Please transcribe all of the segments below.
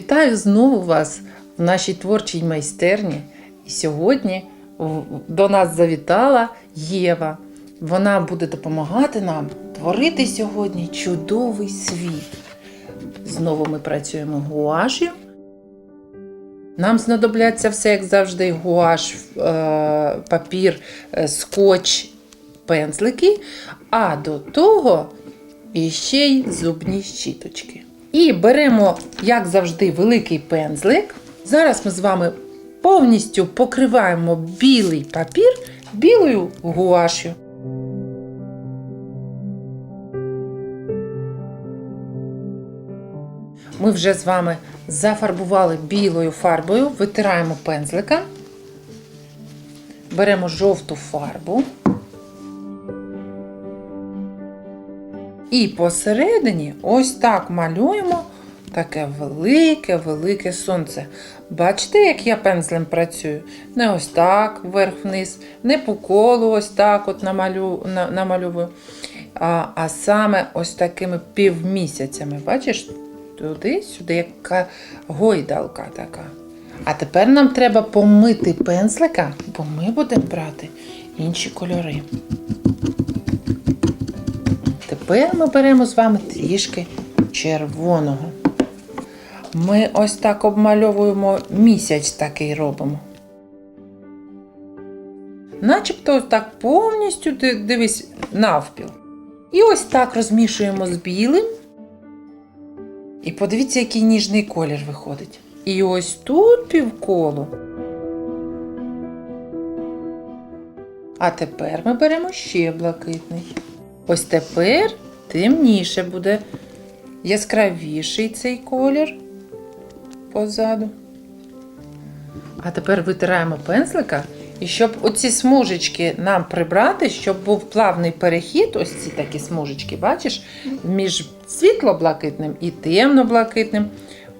Вітаю знову вас в нашій творчій майстерні. І сьогодні до нас завітала Єва. Вона буде допомагати нам творити сьогодні чудовий світ. Знову ми працюємо гуашю. Нам знадобляться все, як завжди, гуаш, е, папір, е, скотч, пензлики, а до того іще й зубні щіточки. І беремо, як завжди, великий пензлик. Зараз ми з вами повністю покриваємо білий папір білою гуашю. Ми вже з вами зафарбували білою фарбою, витираємо пензлика, беремо жовту фарбу. І посередині ось так малюємо таке велике-велике сонце. Бачите, як я пензлем працюю? Не ось так вверх-вниз, не по колу ось так от намалю, на, намалюю, а, а саме ось такими півмісяцями. Бачиш? Туди-сюди, яка гойдалка така. А тепер нам треба помити пензлика, бо ми будемо брати інші кольори. Тепер ми беремо з вами трішки червоного. Ми ось так обмальовуємо місяць такий робимо. Начебто так повністю дивись навпіл. І ось так розмішуємо з білим. І подивіться, який ніжний колір виходить. І ось тут півколо. А тепер ми беремо ще блакитний. Ось тепер темніше буде яскравіший цей колір позаду. А тепер витираємо пензлика. І щоб оці смужечки нам прибрати, щоб був плавний перехід, ось ці такі смужечки, бачиш, між світло-блакитним і темно-блакитним.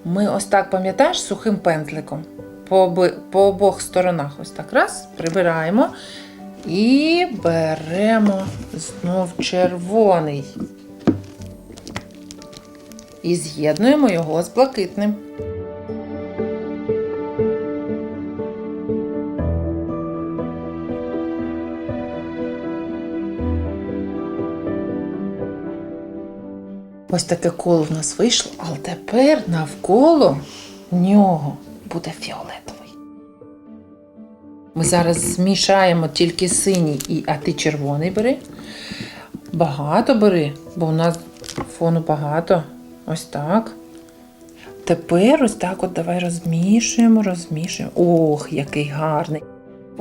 Ми ось так, пам'ятаєш, сухим пензликом по, обох сторонах. Ось так раз, прибираємо. І беремо знов червоний. І з'єднуємо його з блакитним. Ось таке коло в нас вийшло, але тепер навколо нього буде фіолетовий. Ми зараз змішаємо тільки синій, і, а ти червоний бери. Багато бери, бо у нас фону багато. Ось так. Тепер ось так от давай розмішуємо, розмішуємо. Ох, який гарний.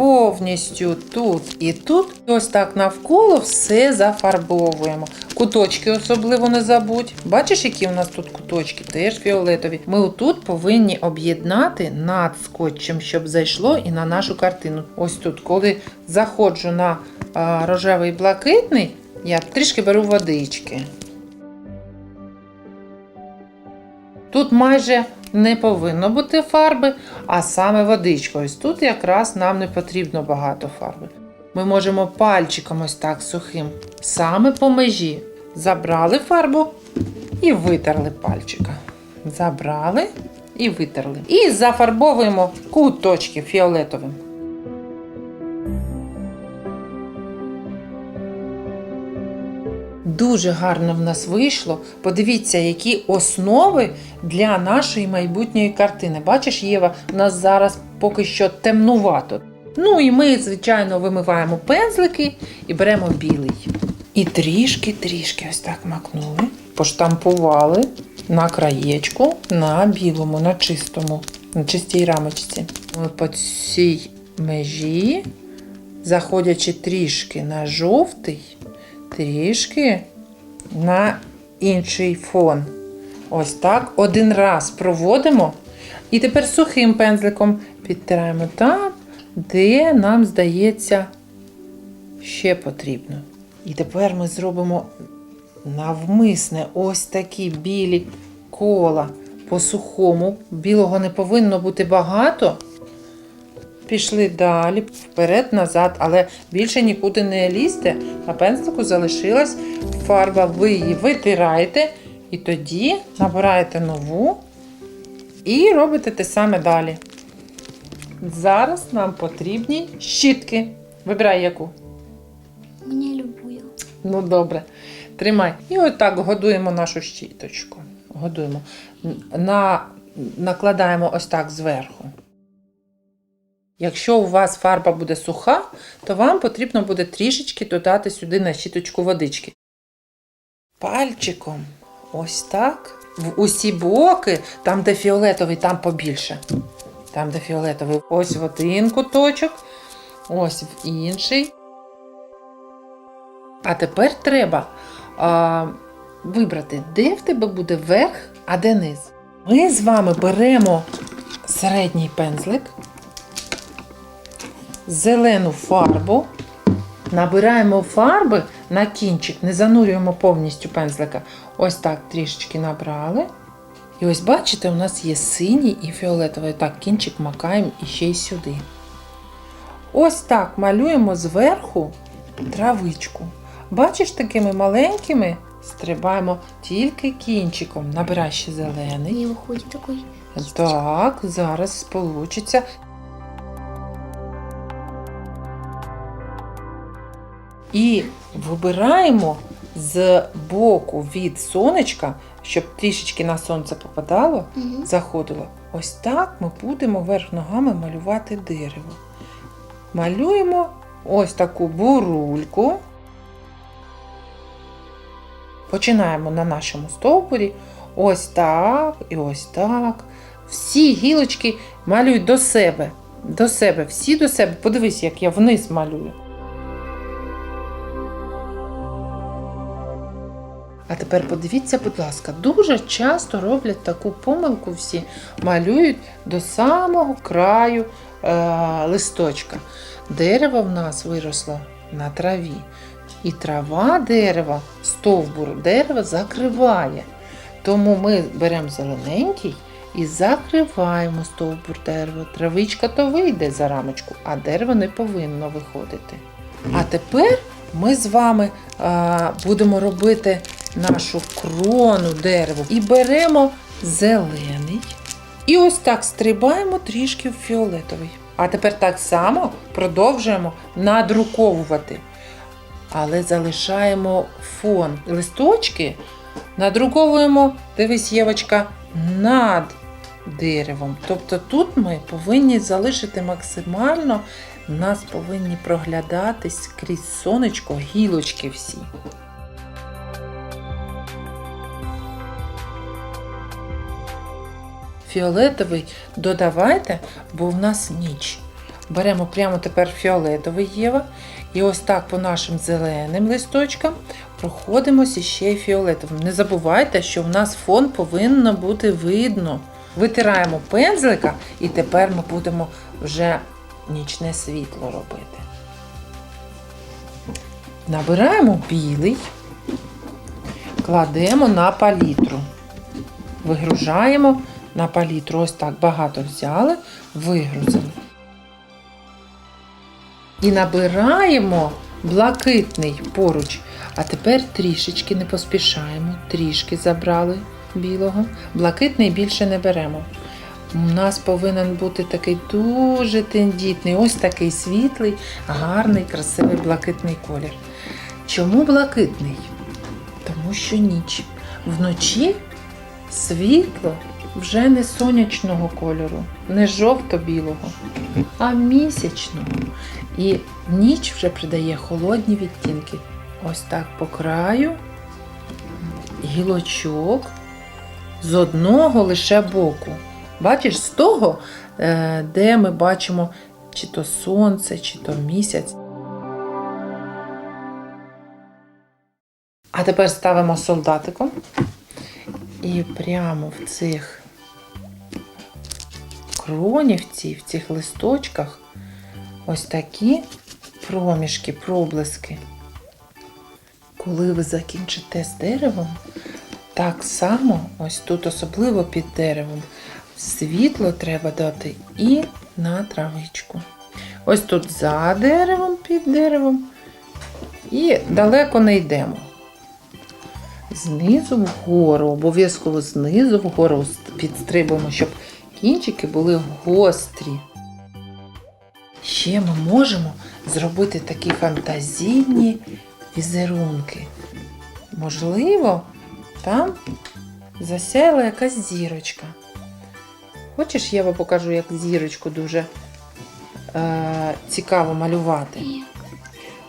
Повністю тут і тут. Ось так навколо все зафарбовуємо. Куточки особливо не забудь. Бачиш, які у нас тут куточки? Теж фіолетові. Ми отут повинні об'єднати над скотчем, щоб зайшло і на нашу картину. Ось тут, коли заходжу на рожевий блакитний, я трішки беру водички. Тут майже не повинно бути фарби, а саме водичка. Ось тут якраз нам не потрібно багато фарби. Ми можемо пальчиком ось так сухим, саме по межі. Забрали фарбу і витерли пальчика. Забрали і витерли. І зафарбовуємо куточки фіолетовим. Дуже гарно в нас вийшло. Подивіться, які основи для нашої майбутньої картини. Бачиш, Єва, у нас зараз поки що темнувато. Ну і ми, звичайно, вимиваємо пензлики і беремо білий. І трішки-трішки ось так макнули, поштампували на краєчку на білому, на чистому, на чистій рамочці. Ми по цій межі, заходячи трішки на жовтий, трішки на інший фон. Ось так. Один раз проводимо. І тепер сухим пензликом підтираємо там, де нам здається ще потрібно. І тепер ми зробимо навмисне ось такі білі кола по сухому. Білого не повинно бути багато. Пішли далі, вперед, назад, але більше нікуди не лізьте. На пензлику залишилась фарба. Ви її витираєте і тоді набираєте нову І робите те саме далі. Зараз нам потрібні щітки. Вибирай яку. Мені любую. Ну, добре. Тримай. І отак годуємо нашу щіточку. Годуємо. На, накладаємо ось так зверху. Якщо у вас фарба буде суха, то вам потрібно буде трішечки додати сюди на щіточку водички. Пальчиком. Ось так. В усі боки, там, де фіолетовий, там побільше. Там, де фіолетовий, ось в один куточок, ось в інший. А тепер треба а, вибрати, де в тебе буде верх, а де низ. Ми з вами беремо середній пензлик, зелену фарбу, набираємо фарби на кінчик, не занурюємо повністю пензлика. Ось так трішечки набрали. І ось бачите, у нас є синій і фіолетовий. Так, кінчик макаємо і ще й сюди. Ось так малюємо зверху травичку. Бачиш, такими маленькими стрибаємо тільки кінчиком. Набирай ще зелений. Не виходить такий. Так, зараз получиться. І вибираємо з боку від сонечка, щоб трішечки на сонце попадало, Угу. заходило. Ось так ми будемо верх ногами малювати дерево. Малюємо ось таку бурульку. Починаємо на нашому стовбурі. Ось так і ось так. Всі гілочки малюють до себе. До себе, всі до себе. Подивись, як я вниз малюю. А тепер подивіться, будь ласка, дуже часто роблять таку помилку всі, малюють до самого краю е, листочка. Дерево в нас виросло на траві. І трава дерева, стовбур дерева закриває. Тому ми беремо зелененький і закриваємо стовбур дерева. Травичка то вийде за рамочку, а дерево не повинно виходити. А тепер ми з вами а, будемо робити нашу крону дерева і беремо зелений. І ось так стрибаємо трішки в фіолетовий. А тепер так само продовжуємо надруковувати. Але залишаємо фон. Листочки надруковуємо, дивись, Євочка, над деревом. Тобто тут ми повинні залишити максимально, нас повинні проглядатись крізь сонечко гілочки всі. Фіолетовий додавайте, бо в нас ніч. Беремо прямо тепер фіолетовий Єва. І ось так по нашим зеленим листочкам проходимося ще й фіолетовим. Не забувайте, що в нас фон повинно бути видно. Витираємо пензлика і тепер ми будемо вже нічне світло робити. Набираємо білий, кладемо на палітру. Вигружаємо на палітру. Ось так багато взяли, вигрузили. І набираємо блакитний поруч. А тепер трішечки не поспішаємо, трішки забрали білого. Блакитний більше не беремо. У нас повинен бути такий дуже тендітний, ось такий світлий, гарний, красивий блакитний колір. Чому блакитний? Тому що ніч. Вночі світло вже не сонячного кольору, не жовто-білого, а місячного. І ніч вже придає холодні відтінки. Ось так по краю гілочок з одного лише боку. Бачиш, з того, е, де ми бачимо чи то сонце, чи то місяць. А тепер ставимо солдатиком і прямо в цих кронівці, в цих листочках ось такі проміжки, проблиски. Коли ви закінчите з деревом, так само, ось тут, особливо під деревом, світло треба дати і на травичку. Ось тут за деревом, під деревом, і далеко не йдемо. Знизу вгору, обов'язково знизу вгору підстрибуємо, щоб кінчики були гострі. Ще ми можемо зробити такі фантазійні візерунки. Можливо, там засяяла якась зірочка. Хочеш, я вам покажу, як зірочку дуже е, цікаво малювати.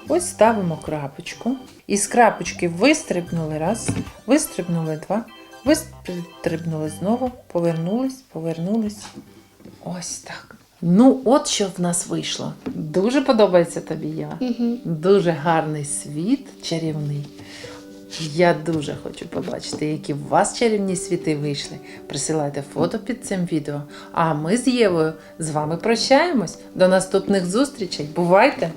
Ось ставимо крапочку. Із крапочки вистрибнули раз, вистрибнули два, вистрибнули знову, повернулись, повернулись. Ось так. Ну, от що в нас вийшло. Дуже подобається тобі я. Угу. Дуже гарний світ, чарівний. Я дуже хочу побачити, які у вас чарівні світи вийшли. Присилайте фото під цим відео. А ми з Євою з вами прощаємось. До наступних зустрічей. Бувайте!